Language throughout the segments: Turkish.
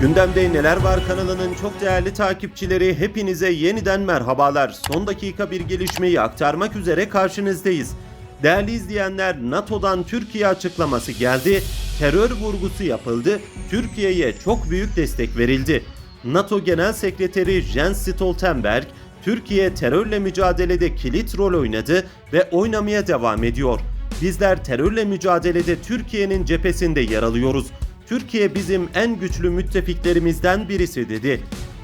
Gündemde Neler Var kanalının çok değerli takipçileri hepinize yeniden merhabalar. Son dakika bir gelişmeyi aktarmak üzere karşınızdayız. Değerli izleyenler NATO'dan Türkiye açıklaması geldi. Terör vurgusu yapıldı. Türkiye'ye çok büyük destek verildi. NATO Genel Sekreteri Jens Stoltenberg, Türkiye terörle mücadelede kilit rol oynadı ve oynamaya devam ediyor. Bizler terörle mücadelede Türkiye'nin cephesinde yer alıyoruz. Türkiye bizim en güçlü müttefiklerimizden birisi dedi.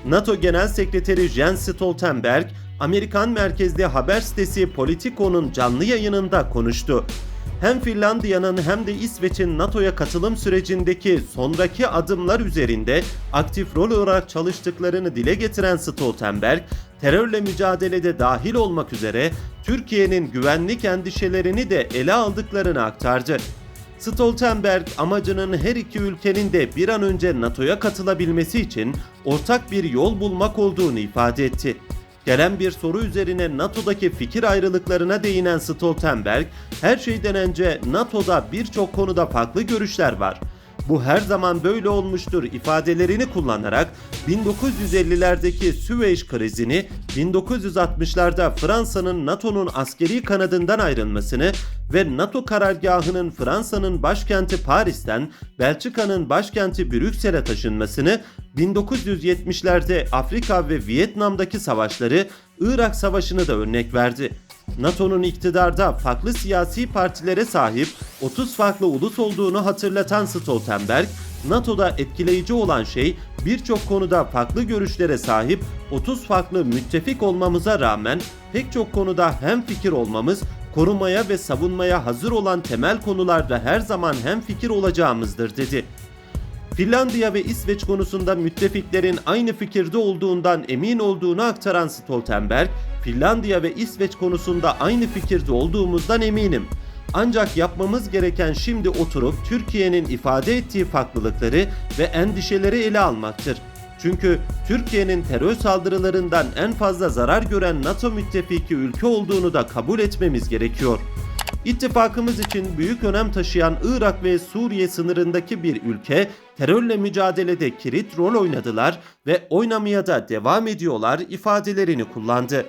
NATO Genel Sekreteri Jens Stoltenberg, Amerikan merkezli haber sitesi Politico'nun canlı yayınında konuştu. Hem Finlandiya'nın hem de İsveç'in NATO'ya katılım sürecindeki sonraki adımlar üzerinde aktif rol olarak çalıştıklarını dile getiren Stoltenberg, terörle mücadelede dahil olmak üzere Türkiye'nin güvenlik endişelerini de ele aldıklarını aktardı. Stoltenberg amacının her iki ülkenin de bir an önce NATO'ya katılabilmesi için ortak bir yol bulmak olduğunu ifade etti. Gelen bir soru üzerine NATO'daki fikir ayrılıklarına değinen Stoltenberg, her şeyden önce NATO'da birçok konuda farklı görüşler var. Bu her zaman böyle olmuştur ifadelerini kullanarak 1950'lerdeki Süveyş krizini, 1960'larda Fransa'nın NATO'nun askeri kanadından ayrılmasını ve NATO karargahının Fransa'nın başkenti Paris'ten Belçika'nın başkenti Brüksel'e taşınmasını, 1970'lerde Afrika ve Vietnam'daki savaşları, Irak Savaşı'nı da örnek verdi. NATO'nun iktidarda farklı siyasi partilere sahip 30 farklı ulus olduğunu hatırlatan Stoltenberg, NATO'da etkileyici olan şey birçok konuda farklı görüşlere sahip 30 farklı müttefik olmamıza rağmen pek çok konuda hem fikir olmamız, korumaya ve savunmaya hazır olan temel konularda her zaman hem fikir olacağımızdır dedi. Finlandiya ve İsveç konusunda müttefiklerin aynı fikirde olduğundan emin olduğunu aktaran Stoltenberg, Finlandiya ve İsveç konusunda aynı fikirde olduğumuzdan eminim. Ancak yapmamız gereken şimdi oturup Türkiye'nin ifade ettiği farklılıkları ve endişeleri ele almaktır. Çünkü Türkiye'nin terör saldırılarından en fazla zarar gören NATO müttefiki ülke olduğunu da kabul etmemiz gerekiyor. İttifakımız için büyük önem taşıyan Irak ve Suriye sınırındaki bir ülke terörle mücadelede kilit rol oynadılar ve oynamaya da devam ediyorlar ifadelerini kullandı.